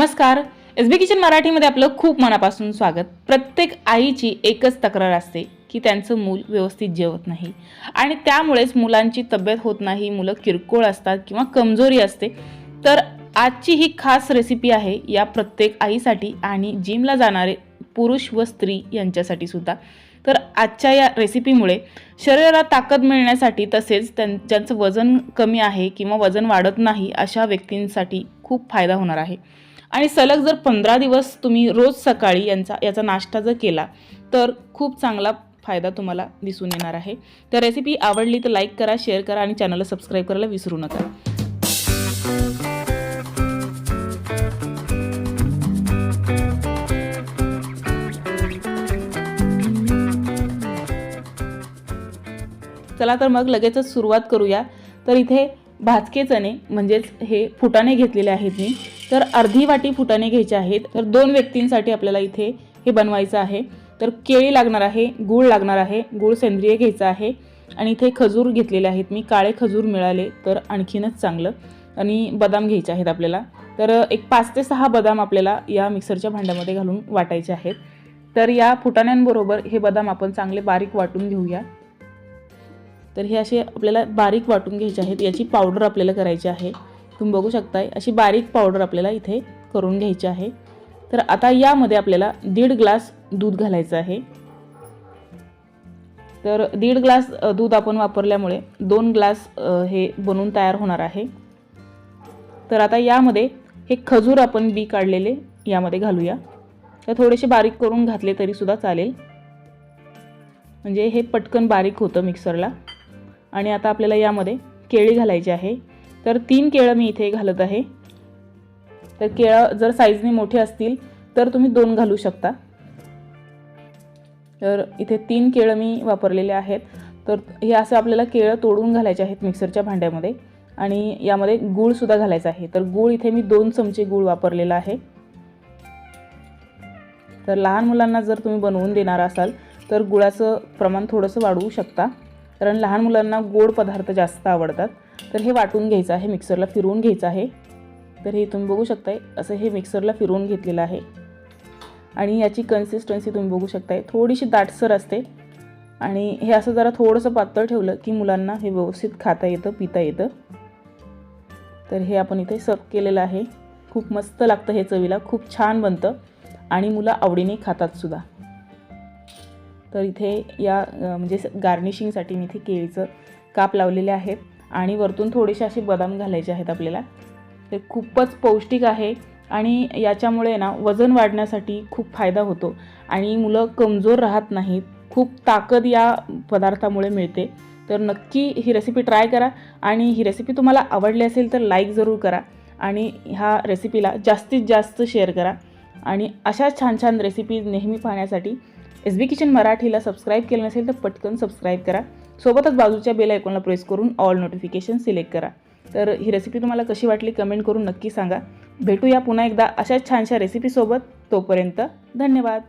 नमस्कार. S B kitchen मराठीमध्ये आपलं खूप मनापासून स्वागत. प्रत्येक आईची एकच तक्रार असते की त्यांचं मूल व्यवस्थित जेवत नाही. आणि त्यामुळेच मुलांची तब्येत होत नाही मुलं किरकोळ असतात किंवा कमजोरी असते. तर आजची ही खास रेसिपी आहे या प्रत्येक आईसाठी आणि जिमला जाणारे पुरुष व स्त्री यांच्यासाठी सुद्धा. तर आजच्या या रेसिपीमुळे शरीराला ताकद मिळण्यासाठी तसेच त्यां ज्यांचं वजन कमी आहे किंवा वजन वाढत नाही अशा व्यक्तींसाठी खूप फायदा होणार आहे. आणि सलग जर पंधरा दिवस तुम्ही रोज सकाळी यांचा याचा नाश्ता जर केला तर खूप चांगला फायदा तुम्हाला दिसून येणार आहे. तर रेसिपी आवडली तर लाईक करा शेअर करा आणि चॅनलला सबस्क्राईब करायला विसरू नका. चला तर मग लगेचच सुरुवात करूया. तर इथे भाजके चणे म्हणजेच हे फुटाणे घेतलेले आहेत मी. तर अर्धी वाटी फुटाणे घ्यायचे आहेत. तर दोन व्यक्तींसाठी आपल्याला इथे हे बनवायचं आहे. तर केळी लागणार आहे गूळ लागणार आहे गूळ सेंद्रिय घ्यायचा आहे. आणि इथे खजूर घेतलेले आहेत मी. काळे खजूर मिळाले तर आणखीनच चांगलं. आणि बदाम घ्यायचे आहेत आपल्याला. तर एक पाच ते सहा बदाम आपल्याला या मिक्सरच्या भांड्यामध्ये घालून वाटायचे आहेत. तर या फुटाण्यांबरोबर हे बदाम आपण चांगले बारीक वाटून घेऊया. तर हे असे आपल्याला बारीक वाटून घ्यायचे आहेत. याची पावडर आपल्याला करायची आहे. तुम्ही बघू शकताय अशी बारीक पावडर आपल्याला इथे करून घ्यायची आहे. तर आता यामध्ये आपल्याला दीड ग्लास दूध घालायचं आहे. तर दीड ग्लास दूध आपण वापरल्यामुळे दोन ग्लास हे बनवून तयार होणार आहे. तर आता यामध्ये हे खजूर आपण बी काढलेले यामध्ये घालूया. तर थोडेसे बारीक करून घातले तरीसुद्धा चालेल. म्हणजे हे पटकन बारीक होतं मिक्सरला आणि आता आपल्याला यामध्ये केळी घालायची आहे. तर तीन केळं मी इथे घालत आहे. तर केळं जर साईजने मोठे असतील तर तुम्ही दोन घालू शकता. तर इथे तीन केळं मी वापरलेले आहेत. तर हे असं आपल्याला केळं तोडून घालायचे आहेत मिक्सरच्या भांड्यामध्ये. आणि यामध्ये गूळसुद्धा घालायचा आहे. तर गूळ इथे मी दोन चमचे गूळ वापरलेला आहे. तर लहान मुलांना जर तुम्ही बनवून देणार असाल तर गुळाचं प्रमाण थोडंसं वाढवू शकता. कारण लहान मुलांना गोड पदार्थ जास्त आवडतात. तर हे वाटून घ्यायचं आहे मिक्सरला फिरवून घ्यायचं आहे. तर हे तुम्ही बघू शकताय असं हे मिक्सरला फिरवून घेतलेलं आहे. आणि याची कन्सिस्टन्सी तुम्ही बघू शकताय. थोडीशी दाटसर असते. आणि हे असं जरा थोडंसं पातळ ठेवलं की मुलांना हे व्यवस्थित खाता येतं पिता येतं. तर हे आपण इथे सर्व केलेलं आहे. खूप मस्त लागतं हे चवीला खूप छान बनतं. आणि मुलं आवडीने खातात सुद्धा. तर इथे या म्हणजे गार्निशिंगसाठी मी इथे केळीचं काप लावलेले आहेत आणि वरतून थोडेसे असे बदाम घालायचे आहेत आपल्याला. ते खूपच पौष्टिक आहे आणि याच्यामुळे ना वजन वाढण्यासाठी खूप फायदा होतो आणि मुलं कमजोर राहत नाहीत. खूप ताकद या पदार्थामुळे मिळते. तर नक्की ही रेसिपी ट्राय करा आणि ही रेसिपी तुम्हाला आवडली असेल तर लाईक जरूर करा आणि ह्या रेसिपीला जास्तीत जास्त शेअर करा. आणि अशा छान छान रेसिपीज नेहमी पाहण्यासाठी एस बी किचन मराठीला सबस्क्राईब केलं नसेल तर पटकन सबस्क्राईब करा. सोबतच बाजूच्या बेल आयकॉनला प्रेस करून ऑल नोटिफिकेशन सिलेक्ट करा. तर ही रेसिपी तुम्हाला कशी वाटली कमेंट करून नक्की सांगा. भेटूया पुन्हा एकदा अशाच छानशा रेसिपीसोबत तोपर्यंत धन्यवाद.